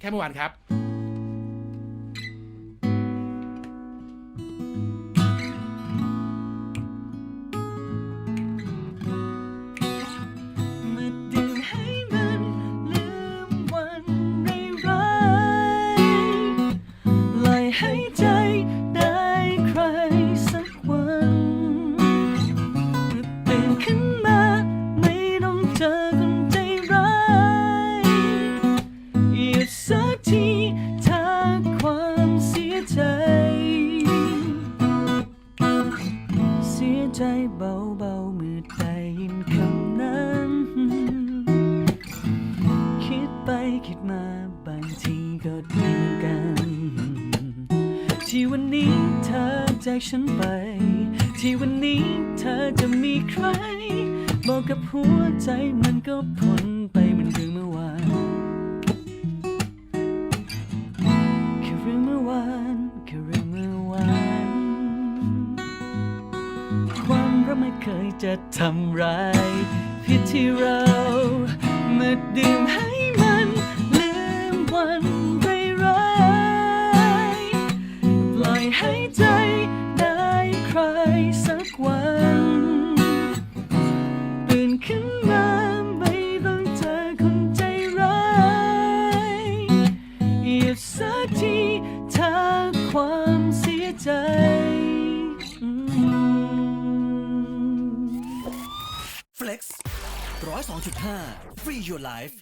แค่เมื่อวานครับ ใจเบาๆเมื่อได้ยินคำนั้น คิดไปคิดมาบางทีก็ดีเหมือนกัน ที่วันนี้เธอจากฉันไป ที่วันนี้เธอจะมีใคร บอกกับหัวใจมันก็พ้นไปเหมันเรื่อเมื่อวาน เคยจะทำร้ายผิดที่เรามาดื่มให้มันลืมวันร้ายปล่อยให้ใจได้ใครสักวันตื่นขึ้นมาไม่ต้องเจอคนใจร้ายหยุดสักทีถ้าความเสียใจ Flex ร้อยสองจุดห้า Free Your Life